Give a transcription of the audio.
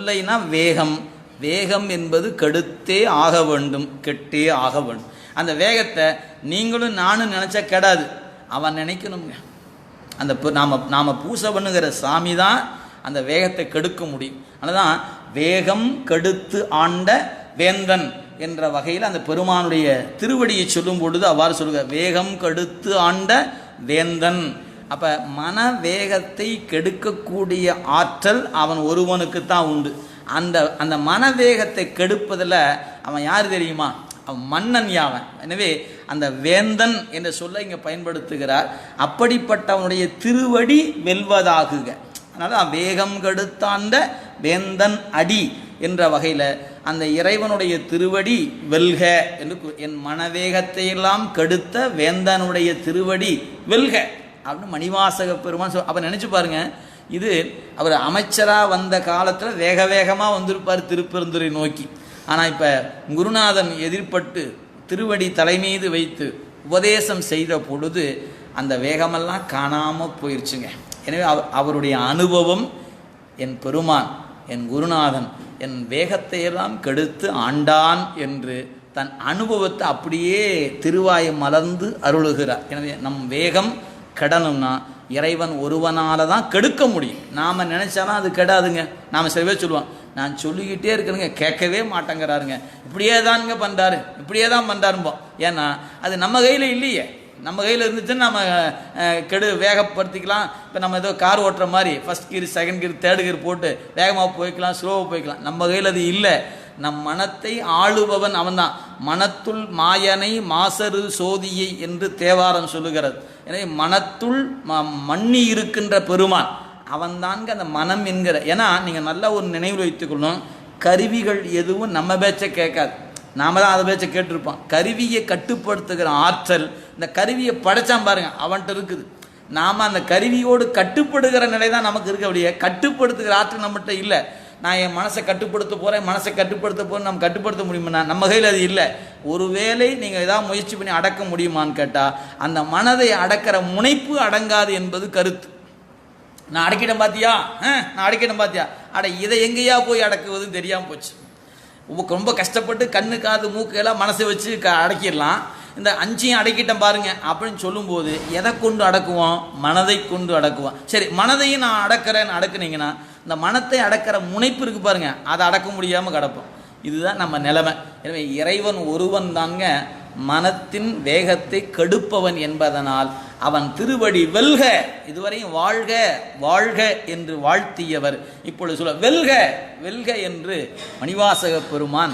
இல்லைன்னா வேகம். வேகம் என்பது கெடுத்தே ஆக வேண்டும் கெட்டே ஆக வேண்டும். அந்த வேகத்தை நீங்களும் நானும் நினச்சா கெடாது. அவன் நினைக்கணுங்க அந்த நாம் நாம் பூசை பண்ணுகிற சாமி தான் அந்த வேகத்தை கெடுக்க முடியும். அதனால வேகம் கெடுத்து ஆண்ட வேந்தன் என்ற வகையில் அந்த பெருமானுடைய திருவடியை சொல்லும் பொழுது அவ்வாறு சொல்லுங்க வேகம் கெடுத்து ஆண்ட வேந்தன். அப்போ மன வேகத்தை கெடுக்கக்கூடிய ஆற்றல் அவன் ஒருவனுக்கு தான் உண்டு. அந்த அந்த மன வேகத்தை கெடுப்பதில் அவன் யார் தெரியுமா? அவன் மன்னன் யாவன். எனவே அந்த வேந்தன் என்ற சொல்லை இங்கே பயன்படுத்துகிறார். அப்படிப்பட்டவனுடைய திருவடி வெல்வதாகுக. அதனால் வேகம் கெடுத்தாண்ட வேந்தன் அடி என்ற வகையில் அந்த இறைவனுடைய திருவடி வெல்க என்று என் மனவேகத்தையெல்லாம் கெடுத்த வேந்தனுடைய திருவடி வெல்க. அப்படின்னு மணிவாசக பெருமான் சொல் அப்போ நினச்சி பாருங்க இது அவர் அமைச்சராக வந்த காலத்தில் வேக வேகமாக வந்திருப்பார் திருப்பெருந்துரை நோக்கி. ஆனால் இப்போ குருநாதன் எதிர்ப்பட்டு திருவடி தலைமீது வைத்து உபதேசம் செய்த பொழுது அந்த வேகமெல்லாம் காணாமல் போயிடுச்சுங்க எனவே அவ- அவருடைய அனுபவம் என் பெருமான் என் குருநாதன் என் வேகத்தையெல்லாம் கெடுத்து ஆண்டான் என்று தன் அனுபவத்தை அப்படியே திருவாயை மலர்ந்து அருளுகிறார். எனவே நம் வேகம் கெடணும்னா இறைவன் ஒருவனால தான் கெடுக்க முடியும். நாம் நினச்சாலும் அது கெடாதுங்க. நாம் சில பேர் சொல்லுவோம் நான் சொல்லிக்கிட்டே இருக்கணுங்க கேட்கவே மாட்டேங்கிறாருங்க. இப்படியே தானுங்க பண்ணுறாரு இப்படியே தான் பண்ணுறாரும்போம் ஏன்னா அது நம்ம கையில் இல்லையே. நம்ம கையில் இருந்துச்சுன்னா நம்ம கெடு வேகப்படுத்திக்கலாம். இப்போ நம்ம ஏதோ கார் ஓட்டுற மாதிரி first gear second gear third gear போட்டு வேகமாக போய்க்கலாம் ஸ்லோவாக போய்க்கலாம். நம்ம கையில் அது இல்லை. நம் மனத்தை ஆளுபவன் அவன்தான். மனத்துள் மாயனை மாசரு சோதியை என்று தேவாரம் சொல்லுகிறது. எனவே மனத்துள் ம- மண்ணி இருக்கின்ற பெருமான் அவன்தான்க அந்த மனம் என்கிற. ஏன்னா நீங்கள் நல்லா ஒரு நினைவில் வைத்துக்கொள்ளணும் கருவிகள் எதுவும் நம்ம பேச்சை கேட்காது. நாம தான் அதை பேச்சை கேட்டிருப்போம். கருவியை கட்டுப்படுத்துகிற ஆற்றல் இந்த கருவியை படைச்சான் பாருங்க அவன்கிட்ட இருக்குது. நாம் அந்த கருவியோடு கட்டுப்படுகிற நிலை தான் நமக்கு இருக்க. அப்படியே கட்டுப்படுத்துகிற ஆற்றல் நம்மகிட்ட இல்லை. நான் என் மனசை கட்டுப்படுத்த போகிறேன் மனசை கட்டுப்படுத்த போகிறேன் நம்ம கட்டுப்படுத்த முடியுமா நம்ம கையில் அது இல்லை. ஒருவேளை நீங்கள் ஏதாவது முயற்சி பண்ணி அடக்க முடியுமான்னு கேட்டால் அந்த மனதை அடக்கிற முனைப்பு அடங்காது என்பது கருத்து. நான் அடக்கிடம் பாத்தியா? ஆ, நான் அடக்கிடம் பார்த்தியா அட இதை எங்கேயா போய் அடக்குவதுன்னு தெரியாமல் போச்சு. ரொம்ப ரொம்ப கஷ்டப்பட்டு கண்ணு காது மூக்கு எல்லாம் மனசை வச்சு க அடக்கிடலாம். இந்த அஞ்சையும் அடக்கிட்டேன் பாருங்க. அப்படின்னு சொல்லும்போது எதை கொண்டு அடக்குவோம் மனதை கொண்டு அடக்குவோம் சரி மனதையும் நான் அடக்கிறேன்னு அடக்குனீங்கன்னா இந்த மனத்தை அடக்கிற முனைப்பு இருக்கு பாருங்க. அதை அடக்க முடியாமல் கிடப்போம். இதுதான் நம்ம நிலைமை. எனவே இறைவன் ஒருவன் தாங்க மனத்தின் வேகத்தை கெடுப்பவன் என்பதனால் அவன் திருவடி வெல்க. இதுவரையும் வாழ்க வாழ்க என்று வாழ்த்தியவர். இப்பொழுது சொல்ல வெல்க வெல்க என்று மணிவாசக பெருமான்